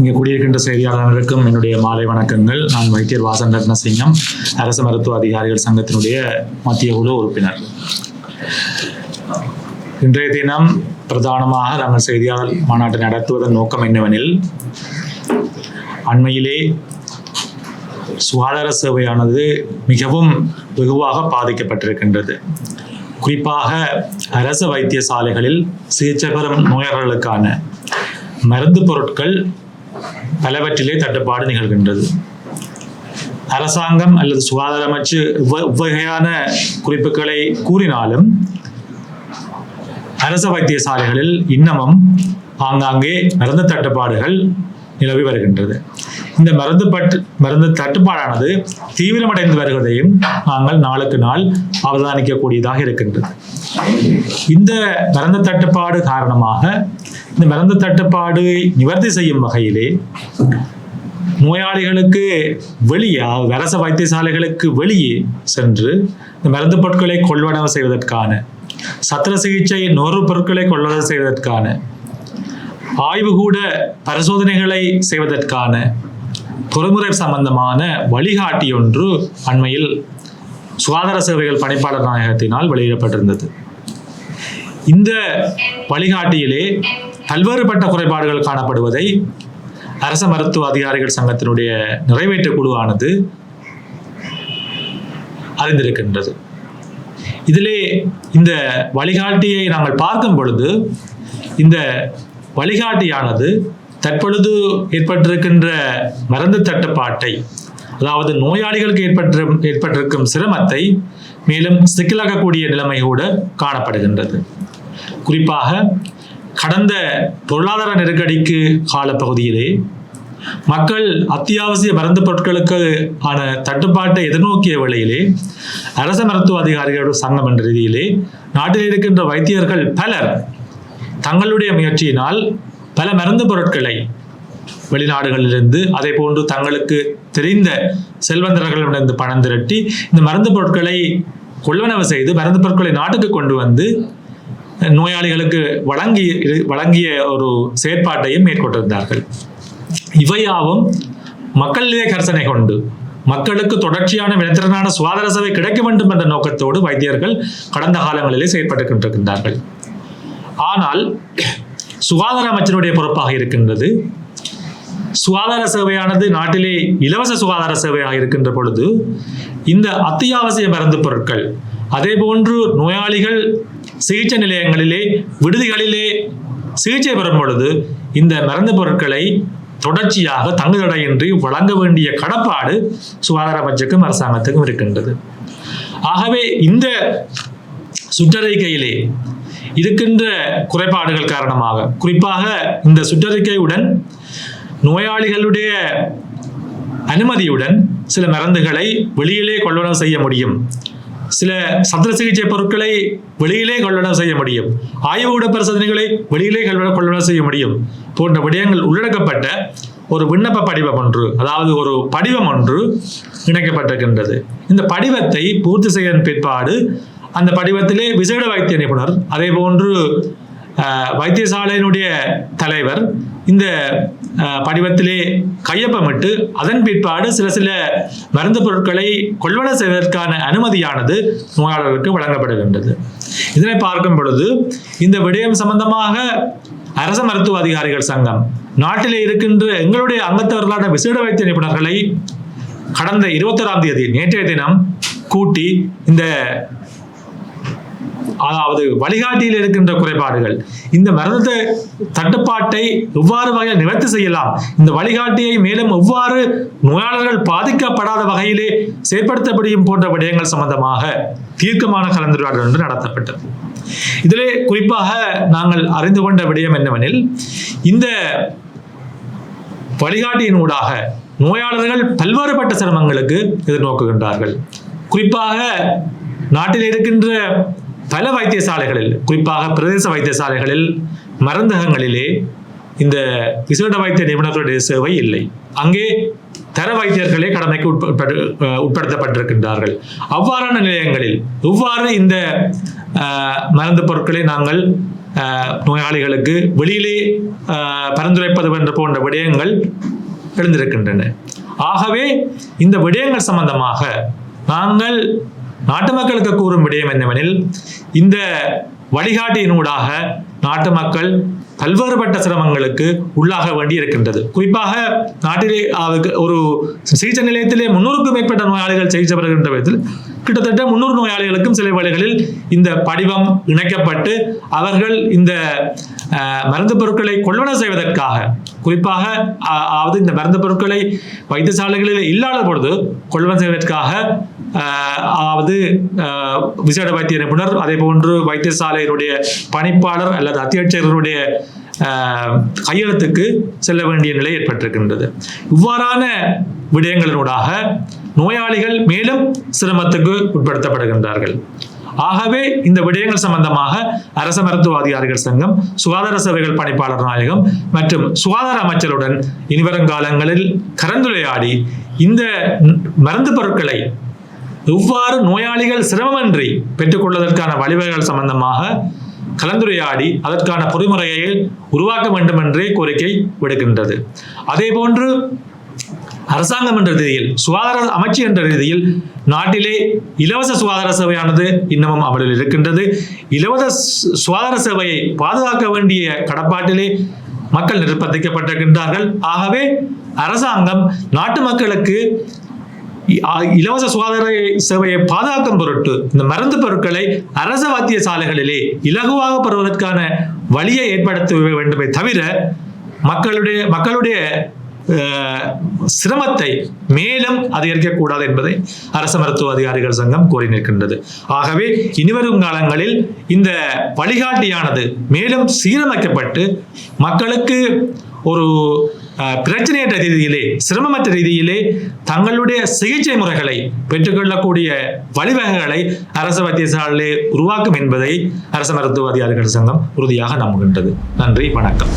இங்கே குடியிருக்கின்ற செய்தியாளர்களுக்கும் என்னுடைய மாலை வணக்கங்கள். நான் வைத்தியர் வாசன் ரத்னசிங்கம் அரசு மருத்துவ அதிகாரிகள் சங்கத்தினுடைய மத்திய குழு உறுப்பினர். இன்றைய தினம் பிரதானமாக நாங்கள் செய்தியாளர் மாநாட்டை நடத்துவதன் நோக்கம் என்னவெனில் அண்மையிலே சுகாதார சேவையானது மிகவும் வெகுவாக பாதிக்கப்பட்டிருக்கின்றது. குறிப்பாக அரசு வைத்தியசாலைகளில் சிகிச்சை பெறும் நோயாளர்களுக்கான மருந்து பொருட்கள் பலவற்றிலே தட்டுப்பாடு நிகழ்கின்றது. அரசாங்கம் அல்லது சுகாதார அமைச்சு இவ்வ- இவ்வகையான குறிப்புகளை கூறினாலும் அரச வைத்தியசாலைகளில் இன்னமும் ஆங்காங்கே மருந்து தட்டுப்பாடுகள் நிலவி வருகின்றது. இந்த மருந்து பட்டு மருந்து தட்டுப்பாடானது தீவிரமடைந்து வருவதையும் நாங்கள் நாளுக்கு நாள் அவதானிக்கக்கூடியதாக இருக்கின்றது. இந்த மருந்து தட்டுப்பாடு காரணமாக இந்த மருந்து தட்டுப்பாடு நிவர்த்தி செய்யும் வகையிலே நோயாளிகளுக்கு வெளியே அரச வைத்தியசாலைகளுக்கு வெளியே சென்று இந்த மருந்து பொருட்களை கொள்வனவு செய்வதற்கான சத்திர சிகிச்சை நுகர்வு பொருட்களை கொள்வனவு செய்வதற்கான ஆய்வுகூட பரிசோதனைகளை செய்வதற்கான பொறுமுறை சம்பந்தமான வழிகாட்டி ஒன்று அண்மையில் சுகாதார சேவைகள் பணிப்பாளர் நாயகத்தினால் வெளியிடப்பட்டிருந்தது. இந்த வழிகாட்டியிலே பல்வேறுபட்ட குறைபாடுகள் காணப்படுவதை அரச மருத்துவ அதிகாரிகள் சங்கத்தினுடைய நிறைவேற்ற குழுவானது அறிந்திருக்கின்றது. இதிலே இந்த வழிகாட்டியை நாங்கள் பார்க்கும் பொழுது இந்த வழிகாட்டியானது தற்பொழுது ஏற்பட்டிருக்கின்ற மருந்து தட்டுப்பாட்டை அதாவது நோயாளிகளுக்கு ஏற்பட்டு ஏற்பட்டிருக்கும் சிரமத்தை மேலும் சிக்கலாகக்கூடிய நிலைமை கூட காணப்படுகின்றது. குறிப்பாக கடந்த பொருளாதார நெருக்கடிக்கு காலப்பகுதியிலே மக்கள் அத்தியாவசிய மருந்து பொருட்களுக்கு ஆன தட்டுப்பாட்டை எதிர்நோக்கிய வேளையிலே அரச மருத்துவ அதிகாரிகளோட சங்கம் என்ற ரீதியிலே நாட்டில் இருக்கின்ற வைத்தியர்கள் பலர் தங்களுடைய முயற்சியினால் பல மருந்து பொருட்களை வெளிநாடுகளிலிருந்து அதே போன்று தங்களுக்கு தெரிந்த செல்வந்தர்களிடமிருந்து பணம் திரட்டி இந்த மருந்து பொருட்களை கொள்வனவு செய்து மருந்து பொருட்களை நாட்டுக்கு கொண்டு வந்து நோயாளிகளுக்கு வழங்கி வழங்கிய ஒரு செயற்பாட்டையும் மேற்கொண்டிருந்தார்கள். இவையாவும் மக்களிலே கர்சனை கொண்டு மக்களுக்கு தொடர்ச்சியான வினத்திறனான சுகாதார சேவை கிடைக்க வேண்டும் என்ற நோக்கத்தோடு வைத்தியர்கள் கடந்த காலங்களிலே செயற்பட்டுக் கொண்டிருக்கின்றார்கள் ஆனால் சுகாதார அமைச்சருடைய பொறுப்பாக இருக்கின்றது. சுகாதார சேவையானது நாட்டிலே இலவச சுகாதார சேவையாக இருக்கின்ற பொழுது இந்த அத்தியாவசிய மருந்து பொருட்கள் அதே போன்று நோயாளிகள் சிகிச்சை நிலையங்களிலே விடுதிகளிலே சிகிச்சை பெறும் பொழுது இந்த மருந்து பொருட்களை தொடர்ச்சியாக தங்குதடையின்றி வழங்க வேண்டிய கடப்பாடு சுகாதார அமைச்சுக்கும் அரசாங்கத்துக்கும் இருக்கின்றது. ஆகவே இந்த சுற்றறிக்கையிலே இருக்கின்ற குறைபாடுகள் காரணமாக குறிப்பாக இந்த சுற்றறிக்கையுடன் நோயாளிகளுடைய அனுமதியுடன் சில மருந்துகளை வெளியிலே கொள்வனவு செய்ய முடியும். சில சத்திர சிகிச்சை பொருட்களை வெளியிலே கொள்ளடம் செய்ய முடியும். ஆய்வுகூட பரிசோதனைகளை வெளியிலே கொள்வன- கொள்ளடம் செய்ய முடியும். போன்ற விடயங்கள் உள்ளடக்கப்பட்ட ஒரு விண்ணப்ப படிவம் ஒன்று அதாவது ஒரு படிவம் ஒன்று இணைக்கப்பட்டிருக்கின்றது. இந்த படிவத்தை பூர்த்தி செய்ய பிற்பாடு அந்த படிவத்திலே விசேட வைத்திய நிபுணர் அதே போன்று வைத்தியசாலையினுடைய தலைவர் இந்த படிவத்திலே கையொப்பமிட்டு அதன் பிற்பாடு சில சில மருந்து பொருட்களை கொள்வன செய்வதற்கான அனுமதியானது நோயாளர்களுக்கு வழங்கப்படுகின்றது. இதனை பார்க்கும் பொழுது இந்த விடயம் சம்பந்தமாக அரச மருத்துவ அதிகாரிகள் சங்கம் நாட்டிலே இருக்கின்ற எங்களுடைய அங்கத்தவர்களான விசேட வைத்திய நிபுணர்களை கடந்த இருபத்தொராம் தேதி நேற்றைய தினம் கூட்டி இந்த அதாவது வழிகாட்டியில் இருக்கின்ற குறைபாடுகள். இந்த மருந்து தட்டுப்பாட்டை எவ்வாறு வகையில் நிவர்த்தி செய்யலாம்? இந்த வழிகாட்டியை மேலும் எவ்வாறு நோயாளர்கள் பாதிக்கப்படாத வகையிலே செயற்படுத்த முடியும் போன்ற விடயங்கள் சம்பந்தமாக தீர்க்கமான கலந்துரையாடல் ஒன்று நடத்தப்பட்டது. இதிலே குறிப்பாக நாங்கள் அறிந்து கொண்ட விடயம் என்னவெனில் இந்த வழிகாட்டியினூடாக நோயாளர்கள் பல்வேறுபட்ட சிரமங்களுக்கு எதிர்நோக்குகின்றார்கள். குறிப்பாக நாட்டில் இருக்கின்ற பல வைத்தியசாலைகளில் குறிப்பாக பிரதேச வைத்தியசாலைகளில் மருந்தகங்களிலே இந்த விசேட வைத்திய நிபுணர்களுடைய சேவை இல்லை. அங்கே தர வைத்தியர்களே கடமைக்கு உட்பட்டு உட்படுத்தப்பட்டிருக்கின்றார்கள். அவ்வாறான நிலையங்களில் இவ்வாறு இந்த மருந்து பொருட்களை நாங்கள் நோயாளிகளுக்கு வெளியிலே பரிந்துரைப்பது என்ற போன்ற விடயங்கள் எழுந்திருக்கின்றன. ஆகவே இந்த விடயங்கள் சம்பந்தமாக நாங்கள் நாட்டு மக்களுக்கு கூறும் விடயம் என்னவெனில் இந்த வழிகாட்டியினூடாக நாட்டு மக்கள் பல்வேறுபட்ட சிரமங்களுக்கு உள்ளாக வேண்டி இருக்கின்றது குறிப்பாக நாட்டிலே ஒரு சிகிச்சை நிலையத்திலே முன்னூறுக்கும் மேற்பட்ட நோயாளிகள் சிகிச்சை பெறுகின்ற விதத்தில் கிட்டத்தட்ட முன்னூறு நோயாளிகளுக்கும் சில வேளைகளில் இந்த படிவம் இணைக்கப்பட்டு அவர்கள் இந்த மருந்து பொருட்களை கொள்வன செய்வதற்காக குறிப்பாக அதாவது இந்த மருந்து பொருட்களை வைத்தியசாலைகளில் இல்லாத பொழுது கொள்வன் செய்வதற்காக அதாவது விசேட வைத்திய நிபுணர் அதே போன்று வைத்தியசாலையினுடைய பணிப்பாளர் அல்லது அத்தியட்சகருடைய கையெழுத்துக்கு செல்ல வேண்டிய நிலை ஏற்பட்டிருக்கின்றது. இவ்வாறான விடயங்களினூடாக நோயாளிகள் மேலும் சிரமத்துக்கு உட்படுத்தப்படுகின்றார்கள். ஆகவே இந்த விடயங்கள் சம்பந்தமாக அரச மருத்துவ அதிகாரிகள் சங்கம் சுகாதார சேவைகள் பணிப்பாளர் நாயகம் மற்றும் சுகாதார அமைச்சருடன் இனிவரும் காலங்களில் கலந்துரையாடி இந்த மருந்து பொருட்களை எவ்வாறு நோயாளிகள் சிரமமின்றி பெற்றுக்கொள்வதற்கான வழிவகைகள் சம்பந்தமாக கலந்துரையாடி அதற்கான பொறிமுறையை உருவாக்க வேண்டும் என்றே கோரிக்கை விடுக்கின்றது. அதே போன்று அரசாங்கம் என்ற ரீதியில் சுகாதார அமைச்சு என்ற ரீதியில் நாட்டிலே இலவச சுகாதார சேவையானது இன்னமும் அமலில் இருக்கின்றது. இலவச சுகாதார சேவையை பாதுகாக்க வேண்டிய கடப்பாட்டிலே மக்கள் நிர்பந்திக்கப்பட்டிருக்கின்றார்கள். ஆகவே அரசாங்கம் நாட்டு மக்களுக்கு இலவச சுகாதார சேவையை பாதுகாக்கும் பொருட்டு இந்த மருந்து பொருட்களை அரச வாத்திய சாலைகளிலே இலகுவாக பெறுவதற்கான வழியை ஏற்படுத்த வேண்டுமே. தவிர மக்களுடைய மக்களுடைய சிரமத்தை மேலும் அதிகரிக்கக்கூடாது என்பதை அரச மருத்துவ அதிகாரிகள் சங்கம் கோரி நிற்கின்றது. ஆகவே இனிவரும் காலங்களில் இந்த வழிகாட்டியானது மேலும் சீரமைக்கப்பட்டு மக்களுக்கு ஒரு பிரச்சனையற்ற ரீதியிலே சிரமமற்ற ரீதியிலே தங்களுடைய சிகிச்சை முறைகளை பெற்றுக்கொள்ளக்கூடிய வழிவகைகளை அரசு வைத்தியசாலையிலே உருவாக்கும் என்பதை அரச மருத்துவ அதிகாரிகள் சங்கம் உறுதியாக நம்புகின்றது. நன்றி வணக்கம்.